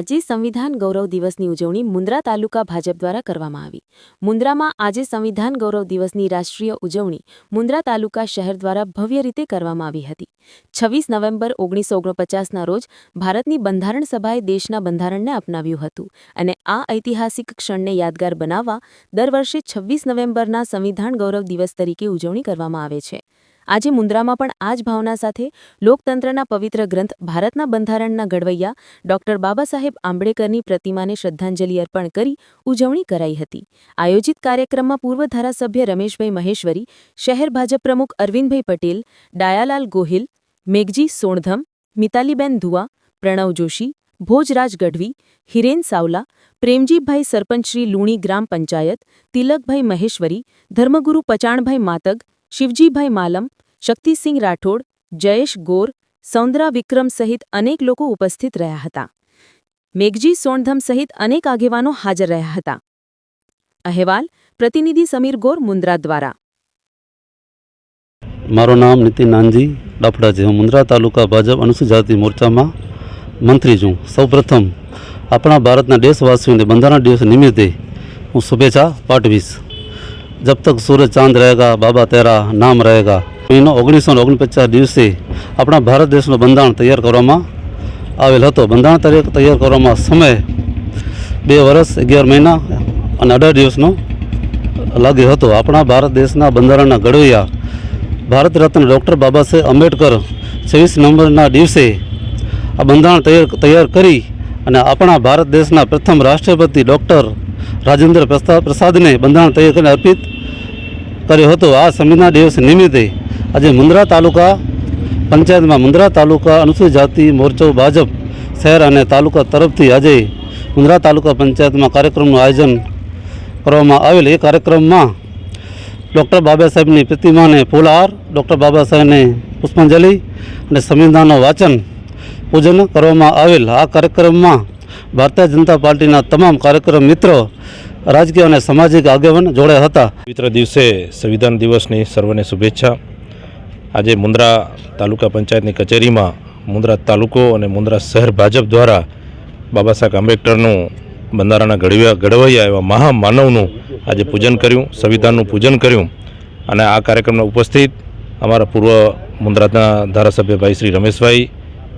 આજે સંવિધાન ગૌરવ દિવસની ઉજવણી મુન્દ્રા તાલુકા ભાજપ દ્વારા કરવામાં આવી. મુન્દ્રામાં આજે સંવિધાન ગૌરવ દિવસની રાષ્ટ્રીય ઉજવણી મુન્દ્રા તાલુકા શહેર દ્વારા ભવ્ય રીતે કરવામાં આવી હતી. છવ્વીસ નવેમ્બર ઓગણીસો ઓગણપચાસના રોજ ભારતની બંધારણ સભાએ દેશના બંધારણને અપનાવ્યું હતું અને આ ઐતિહાસિક ક્ષણને યાદગાર બનાવવા દર વર્ષે છવ્વીસ નવેમ્બરના સંવિધાન ગૌરવ દિવસ તરીકે ઉજવણી કરવામાં આવે છે. આજે મુન્દ્રામાં પણ આ જ ભાવના સાથે લોકતંત્રના પવિત્ર ગ્રંથ ભારતના બંધારણના ઘડવૈયા ડોક્ટર બાબા સાહેબ આંબેડકરની પ્રતિમાને શ્રદ્ધાંજલિ અર્પણ કરી ઉજવણી કરાઈ હતી. આયોજિત કાર્યક્રમમાં પૂર્વ ધારાસભ્ય રમેશભાઈ મહેશ્વરી, શહેર ભાજપ પ્રમુખ અરવિંદભાઈ પટેલ, ડાયાલાલ ગોહિલ, મેઘજી સોણધમ, મિતાલીબેન ધુઆ પ્રણવ જોશી, ભોજરાજ ગઢવી, હિરેન સાવલા પ્રેમજીભાઈ સરપંચશ્રી લુણી ગ્રામ પંચાયત, તિલકભાઈ મહેશ્વરી, ધર્મગુરુ પચાણભાઈ માતગ શિવજીભાઈ માલમ, શક્તિસિંહ રાઠોડ, જયેશ ગોર, સૌંદરા વિક્રમ સહિત અનેક લોકો ઉપસ્થિત રહ્યા હતા. મેઘજી સોણધમ સહિત અનેક આગેવાનો હાજર રહ્યા હતા. અહેવાલ પ્રતિનિધિ સમીર ગોર મુન્દ્રા દ્વારા. મારું નામ નીતિન નાનજી, ડાફડા છે હું મુન્દ્રા તાલુકા ભાજપ અનુસૂચિત જાતિ મોરચામાં મંત્રી છું. સૌપ્રથમ આપણા ભારતના દેશવાસીઓને બંધારણ દિવસ નિમિત્તે હું શુભેચ્છા પાઠવીશ. જબ તક સૂરજ ચાંદ રહેગા બાબા તેરા નામ રહેગા એનો ઓગણીસો ને ઓગણપચાસ દિવસે આપણા ભારત દેશનું બંધારણ તૈયાર કરવામાં આવેલ હતો બંધારણ તરીકે તૈયાર કરવામાં સમય બે વર્ષ અગિયાર મહિના અને અઢાર દિવસનો લાગ્યો હતો આપણા ભારત દેશના બંધારણના ઘડવૈયા ભારત રત્ન ડૉક્ટર બાબા સાહેબ આંબેડકર છવ્વીસ નવેમ્બરના દિવસે આ બંધારણ તૈયાર તૈયાર કરી અને આપણા ભારત દેશના પ્રથમ રાષ્ટ્રપતિ ડૉક્ટર રાજેન્દ્ર પ્રસા- પ્રસાદને બંધારણ તરીકે અર્પિત કર્યો હતો. આ સંવિધાન દિવસ નિમિત્તે આજે મુન્દ્રા તાલુકા પંચાયતમાં મુન્દ્રા તાલુકા અનુસૂચિત જાતિ મોરચો ભાજપ શહેર અને તાલુકા તરફથી આજે મુન્દ્રા તાલુકા પંચાયતમાં કાર્યક્રમનું આયોજન કરવામાં આવેલ. એ કાર્યક્રમમાં ડૉક્ટર બાબા સાહેબની પ્રતિમાને ફૂલહાર, ડૉક્ટર બાબા સાહેબને પુષ્પાંજલિ અને સંવિધાનનું વાંચન પૂજન કરવામાં આવેલ. આ કાર્યક્રમમાં ભારતીય જનતા પાર્ટીના તમામ કાર્યક્રમ મિત્રો, રાજકીય અને સામાજિક આગેવાન જોડે હતા. પવિત્ર દિવસે સંવિધાન દિવસની સર્વને શુભેચ્છા. આજે મુન્દ્રા તાલુકા પંચાયતની કચેરીમાં મુન્દ્રા તાલુકો અને મુન્દ્રા શહેર ભાજપ દ્વારા બાબા સાહેબ આંબેડકરનું બંધારણના ઘડવ્યા ઘડવૈયા એવા મહામાનવનું આજે પૂજન કર્યું, સંવિધાનનું પૂજન કર્યું. અને આ કાર્યક્રમમાં ઉપસ્થિત અમારા પૂર્વ મુન્દ્રાના ધારાસભ્ય ભાઈ શ્રી રમેશભાઈ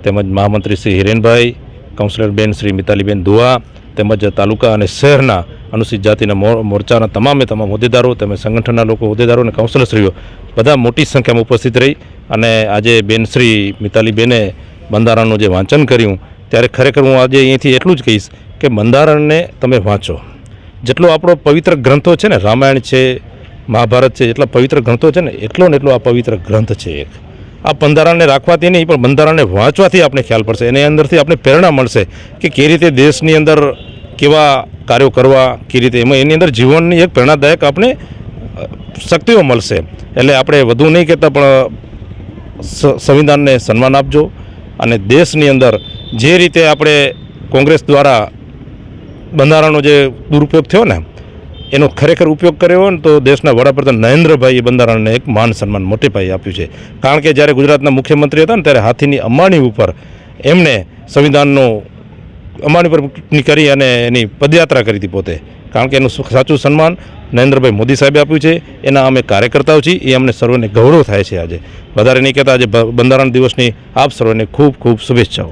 તેમજ મહામંત્રી શ્રી હિરેનભાઈ કાઉન્સિલર બેન શ્રી મિતાલીબેન દુઆ તેમજ તાલુકા અને શહેરના અનુસૂચિત જાતિના મોરચાના તમામે તમામ હોદ્દેદારો તેમજ સંગઠનના લોકો, હોદ્દેદારો અને કાઉન્સિલરશ્રીઓ બધા મોટી સંખ્યામાં ઉપસ્થિત રહી અને આજે બેન શ્રી મિતાલીબેને બંધારણનું જે વાંચન કર્યું, ત્યારે ખરેખર હું આજે અહીંથી એટલું જ કહીશ કે બંધારણને તમે વાંચો. જેટલો આપણો પવિત્ર ગ્રંથો છે ને, રામાયણ છે, મહાભારત છે એટલા પવિત્ર ગ્રંથો છે ને, એટલો ને એટલો આ પવિત્ર ગ્રંથ છે એક. આ બંધારણને રાખવાથી નહીં, પણ બંધારણને વાંચવાથી આપણે ખ્યાલ પડશે. એની અંદરથી આપણે પ્રેરણા મળશે કે કેવી રીતે દેશની અંદર કેવા કાર્યો કરવા, કેવી રીતે એમાં એની અંદર જીવનની એક પ્રેરણાદાયક આપણે શક્તિઓ મળશે. એટલે આપણે વધુ નહીં કહેતા, પણ સંવિધાનને સન્માન આપજો અને દેશની અંદર જે રીતે આપણે કોંગ્રેસ દ્વારા બંધારણનો જે દુરુપયોગ થયો ને એનો ખરેખર ઉપયોગ કર્યો ને તો દેશના વડાપ્રધાન નરેન્દ્રભાઈ બંધારણને એક માન સન્માન મોટે પાયે આપ્યું છે. કારણ કે જ્યારે ગુજરાતના મુખ્યમંત્રી હતા ને ત્યારે હાથીની અંબાણી ઉપર એમણે સંવિધાનનો અંબાણી પર કરી અને એની પદયાત્રા કરી હતી પોતે. કારણ કે એનું સાચું સન્માન નરેન્દ્રભાઈ મોદી સાહેબે આપ્યું છે. એના અમે કાર્યકર્તાઓ છીએ. એ અમને સર્વને ગૌરવ થાય છે આજે. વધારે નહીં કહેતા આજે બંધારણ દિવસની આપ સર્વને ખૂબ ખૂબ શુભેચ્છાઓ.